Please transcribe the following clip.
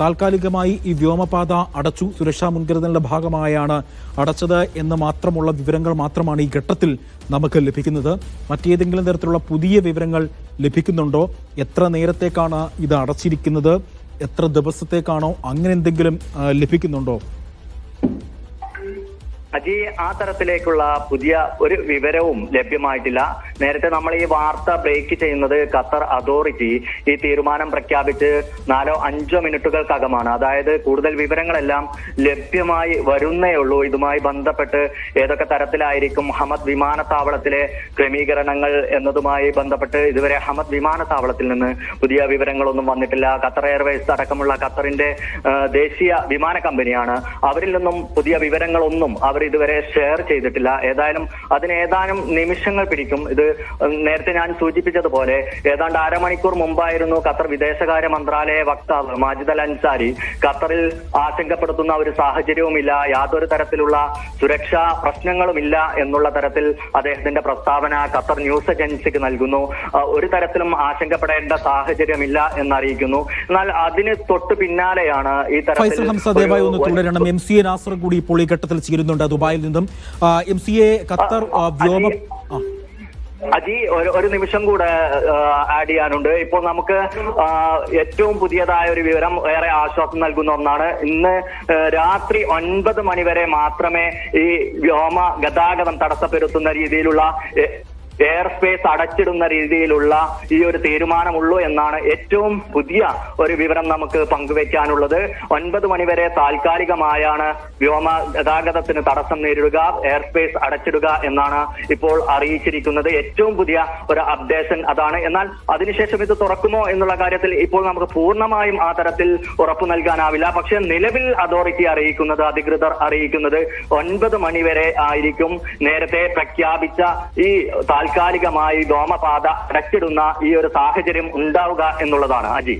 താൽക്കാലികമായി ഈ വ്യോമപാത അടച്ചു സുരക്ഷാ മുൻകരുതലിന്റെ ഭാഗമായാണ് അടച്ചത് എന്ന് മാത്രമുള്ള വിവരങ്ങൾ മാത്രമാണ് ഈ ഘട്ടത്തിൽ നമുക്ക് ലഭിക്കുന്നത്. മറ്റേതെങ്കിലും തരത്തിലുള്ള പുതിയ വിവരങ്ങൾ ലഭിക്കുന്നുണ്ടോ? എത്ര നേരത്തേക്കാണ് ഇത് അടച്ചിരിക്കുന്നത്? എത്ര ദിവസത്തേക്കാണോ? അങ്ങനെ എന്തെങ്കിലും ലഭിക്കുന്നുണ്ടോ? അജി ആ തരത്തിലേക്കുള്ള പുതിയ ഒരു വിവരവും ലഭ്യമായിട്ടില്ല. നേരത്തെ നമ്മൾ ഈ വാർത്ത ബ്രേക്ക് ചെയ്യുന്നത് ഖത്തർ അതോറിറ്റി ഈ തീരുമാനം പ്രഖ്യാപിച്ച് നാലോ അഞ്ചോ മിനിറ്റുകൾക്കകമാണ്. അതായത് കൂടുതൽ വിവരങ്ങളെല്ലാം ലഭ്യമായി വരുന്നേ ഉള്ളൂ. ഇതുമായി ബന്ധപ്പെട്ട് ഏതൊക്കെ തരത്തിലായിരിക്കും ഹമദ് വിമാനത്താവളത്തിലെ ക്രമീകരണങ്ങൾ എന്നതുമായി ബന്ധപ്പെട്ട് ഇതുവരെ ഹമദ് വിമാനത്താവളത്തിൽ നിന്ന് പുതിയ വിവരങ്ങളൊന്നും വന്നിട്ടില്ല. ഖത്തർ എയർവേസ് അടക്കമുള്ള ഖത്തറിന്റെ ദേശീയ വിമാന കമ്പനിയാണ്. അവരിൽ നിന്നും പുതിയ വിവരങ്ങളൊന്നും അവർ ഇതുവരെ ഷെയർ ചെയ്തിട്ടില്ല. ഏതായാലും അതിന് ഏതാനും നിമിഷങ്ങൾ പിടിക്കും. ഇത് നേരത്തെ ഞാൻ സൂചിപ്പിച്ചതുപോലെ ഏതാണ്ട് അരമണിക്കൂർ മുമ്പായിരുന്നു ഖത്തർ വിദേശകാര്യ മന്ത്രാലയ വക്താവ് മാജിദ് അൽ അൻസാരി ഖത്തറിൽ ആശങ്കപ്പെടുത്തുന്ന ഒരു സാഹചര്യവുമില്ല. യാതൊരു തരത്തിലുള്ള സുരക്ഷാ പ്രശ്നങ്ങളുമില്ല എന്നുള്ള തരത്തിൽ അദ്ദേഹത്തിന്റെ പ്രസ്താവന ഖത്തർ ന്യൂസ് ഏജൻസിക്ക് നൽകുന്നു. ഒരു തരത്തിലും ആശങ്കപ്പെടേണ്ട സാഹചര്യമില്ല എന്നറിയിക്കുന്നു. എന്നാൽ അതിന് തൊട്ട് പിന്നാലെയാണ് ഈ ഫൈസൽ ഹംസ ദയവായി ഒന്ന് തുടരണം. എം സി നാസർ കൂടി ഇപ്പോൾ ഈ ഘട്ടത്തിൽ ചേരുന്നുണ്ട്. ദുബായിൽ നിന്നും. എം സി എ ഖത്തർ വ്യോമ അജി. ഒരു ഒരു നിമിഷം കൂടെ ആഡ് ചെയ്യാനുണ്ട്. ഇപ്പോൾ നമുക്ക് ഏറ്റവും പുതിയതായ ഒരു വിവരം ഏറെ ആശ്വാസം നൽകുന്ന ഒന്നാണ്. ഇന്ന് രാത്രി ഒൻപത് മണിവരെ മാത്രമേ ഈ വ്യോമ ഗതാഗതം തടസ്സപ്പെടുത്തുന്ന രീതിയിലുള്ള എയർ സ്പേസ് അടച്ചിടുന്ന രീതിയിലുള്ള ഈ ഒരു തീരുമാനമുള്ളൂ എന്നാണ് ഏറ്റവും പുതിയ ഒരു വിവരം നമുക്ക് പങ്കുവെക്കാനുള്ളത്. ഒൻപത് മണിവരെ താൽക്കാലികമായാണ് വ്യോമ ഗതാഗതത്തിന് തടസ്സം നേരിടുക എയർ സ്പേസ് അടച്ചിടുക എന്നാണ് ഇപ്പോൾ അറിയിച്ചിരിക്കുന്നത്. ഏറ്റവും പുതിയ ഒരു അപ്ഡേഷൻ അതാണ്. എന്നാൽ അതിനുശേഷം ഇത് തുറക്കുമോ എന്നുള്ള കാര്യത്തിൽ ഇപ്പോൾ നമുക്ക് പൂർണമായും ആ തരത്തിൽ ഉറപ്പു നൽകാനാവില്ല. പക്ഷേ നിലവിൽ അതോറിറ്റി അറിയിക്കുന്നത് അധികൃതർ അറിയിക്കുന്നത് ഒൻപത് മണിവരെ ആയിരിക്കും നേരത്തെ പ്രഖ്യാപിച്ച ഈ താൽക്കാലികമായി വ്യോമപാത അടച്ചിടുന്ന ഈ ഒരു സാഹചര്യം ഉണ്ടാവുക എന്നുള്ളതാണ് അജി.